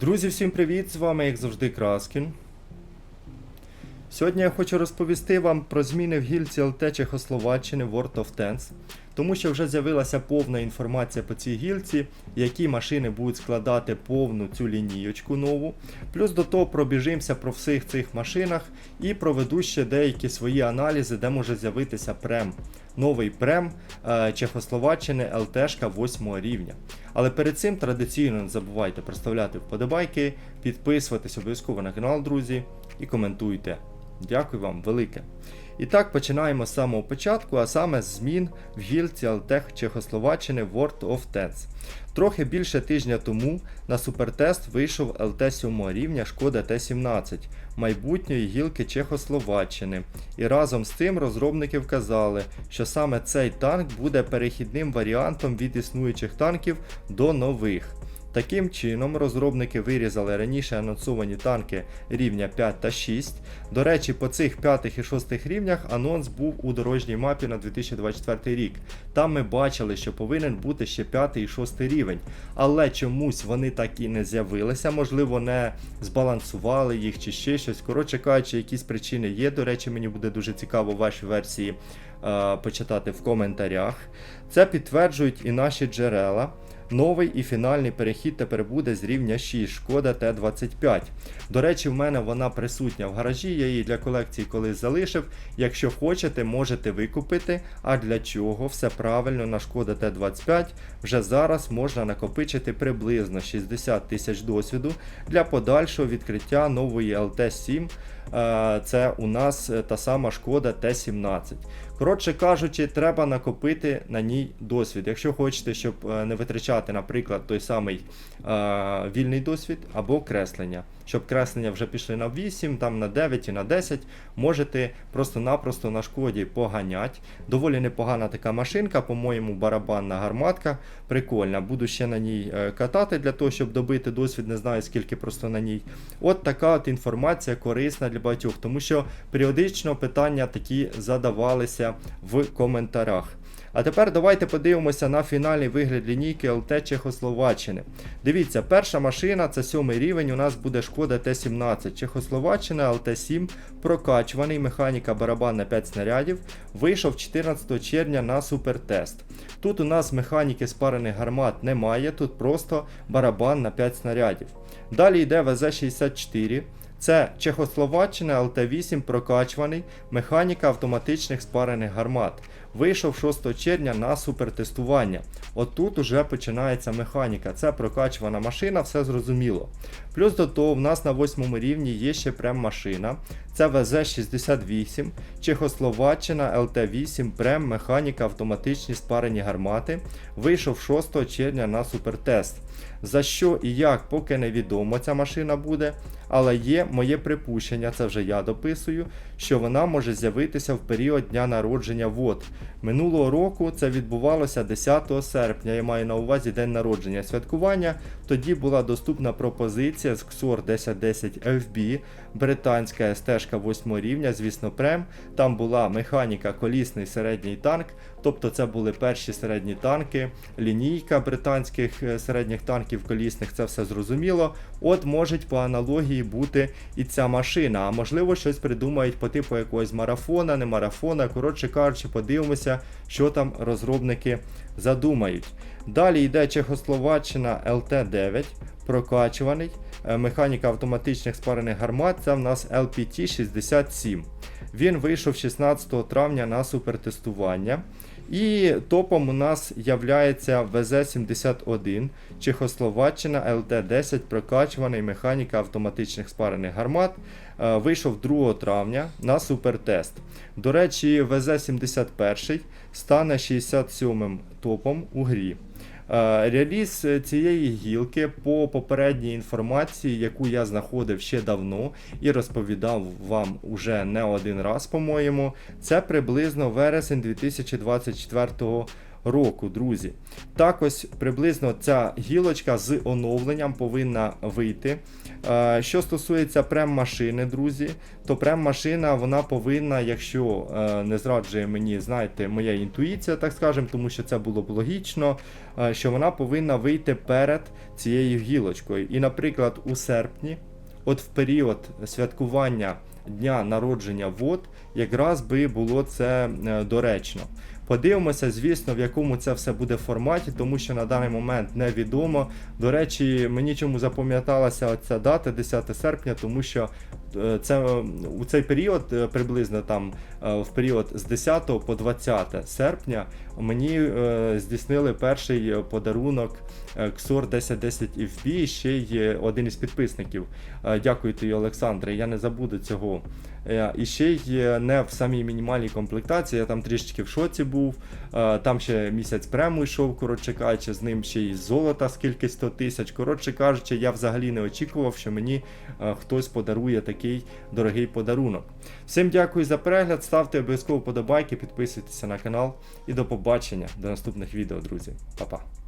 Друзі, всім привіт! З вами, як завжди, Краскін. Сьогодні я хочу розповісти вам про зміни в гільці ЛТ Чехословаччини World of Tanks, тому що вже з'явилася повна інформація по цій гільці, які машини будуть складати повну цю лінієчку нову. Плюс до того пробіжимося про всіх цих машинах і проведу ще деякі свої аналізи, де може з'явитися прем. Новий прем е, Чехословаччини ЛТшка 8 рівня. Але перед цим традиційно не забувайте проставляти вподобайки, підписуватись обов'язково на канал, друзі, і коментуйте. Дякую вам велике. І так починаємо з самого початку, а саме з змін в гільці Алтех Чехословаччини World of Tanks. Трохи більше тижня тому на супертест вийшов ЛТ 7 рівня Шкода Т-17 майбутньої гілки Чехословаччини. І разом з тим розробники вказали, що саме цей танк буде перехідним варіантом від існуючих танків до нових. Таким чином, розробники вирізали раніше анонсовані танки рівня 5 та 6. До речі, по цих 5 і 6 рівнях анонс був у дорожній мапі на 2024 рік. Там ми бачили, що повинен бути ще 5 і 6 рівень. Але чомусь вони так і не з'явилися, можливо, не збалансували їх чи ще щось. Коротше кажучи, якісь причини є. До речі, мені буде дуже цікаво ваші версії е, почитати в коментарях. Це підтверджують і наші джерела. Новий і фінальний перехід тепер буде з рівня 6, шкода Т-25. До речі, в мене вона присутня в гаражі, я її для колекції колись залишив. Якщо хочете, можете викупити. А для чого? Все правильно на шкода Т-25 вже зараз можна накопичити приблизно 60 тисяч досвіду для подальшого відкриття нової ЛТ-7. Е, Це у нас е, та сама шкода Т-17. Коротше кажучи, треба накопити на ній досвід. Якщо хочете, щоб е, не витрачати, наприклад, той самий е, вільний досвід або креслення. Щоб креслення вже пішли на 8, там на 9 і на 10, можете просто-напросто на шкоді поганять. Доволі непогана така машинка, по-моєму, барабанна гарматка. Прикольна. Буду ще на ній е, катати для того, щоб добити досвід, не знаю скільки просто на ній. От така от інформація корисна для багатьох, тому що періодично питання такі задавалися в коментарях. А тепер давайте подивимося на фінальний вигляд лінійки ЛТ Чехословаччини. Дивіться, перша машина це сьомий рівень. У нас буде шкода Т-17. Чехословаччина ЛТ-7 прокачуваний, механіка барабан на 5 снарядів. Вийшов 14 червня на супертест. Тут у нас механіки спарених гармат немає, тут просто барабан на 5 снарядів. Далі йде ВЗ-64. Це Чехословаччина ЛТ-8 прокачуваний, механіка автоматичних спарених гармат. Вийшов 6 червня на супертестування. Отут уже починається механіка. Це прокачувана машина, все зрозуміло. Плюс до того, в нас на 8 рівні є ще прем машина. Це ВЗ-68, Чехословаччина ЛТ-8, прем, механіка, автоматичні спарені гармати. Вийшов 6 червня на супертест. За що і як, поки невідомо ця машина буде. Але є моє припущення, це вже я дописую, що вона може з'явитися в період дня народження ВОД. Минулого року це відбувалося 10 серпня, я маю на увазі день народження святкування. Тоді була доступна пропозиція з XOR 1010 FB, британська СТ 8 рівня, звісно, прем. Там була механіка, колісний середній танк. Тобто це були перші середні танки, лінійка британських е, середніх танків колісних, це все зрозуміло. От може по аналогії бути і ця машина, а можливо щось придумають по типу якогось марафона, не марафона. Коротше кажучи, подивимося, що там розробники задумають. Далі йде Чехословаччина ЛТ-9, прокачуваний. Е, Механіка автоматичних спарених гармат, це в нас LPT-67. Він вийшов 16 травня на супертестування. І топом у нас являється ВЗ-71, Чехословаччина ЛТ-10, прокачуваний механіка автоматичних спарених гармат. Е, Вийшов 2 травня на супертест. До речі, ВЗ-71 стане 67-м топом у грі. Е, Реліз цієї гілки по попередній інформації, яку я знаходив ще давно і розповідав вам уже не один раз, по-моєму, це приблизно вересень 2024 року, друзі. Так ось приблизно ця гілочка з оновленням повинна вийти. Е, Що стосується прем-машини, друзі, то прем-машина вона повинна, якщо е, не зраджує мені, знаєте, моя інтуїція, так скажемо, тому що це було б логічно, е, що вона повинна вийти перед цією гілочкою. І, наприклад, у серпні, от в період святкування дня народження вод, якраз би було це доречно. Подивимося, звісно, в якому це все буде форматі, тому що на даний момент невідомо. До речі, мені чому запам'яталася ця дата 10 серпня, тому що це е, у цей період, е, приблизно там е, в період з 10 по 20 серпня, мені здійснили перший подарунок XOR 1010 FB, і ще й один із підписників. Дякую тобі, Олександре. Я не забуду цього. І ще й не в самій мінімальній комплектації, я там трішечки в шоці був. Там ще місяць прему йшов, коротше кажучи, з ним ще й золота скільки 100 тисяч. Коротше кажучи, я взагалі не очікував, що мені хтось подарує такий дорогий подарунок. Всім дякую за перегляд, ставте обов'язково подобайки, підписуйтеся на канал і до побачення до наступних відео, друзі. Па-па.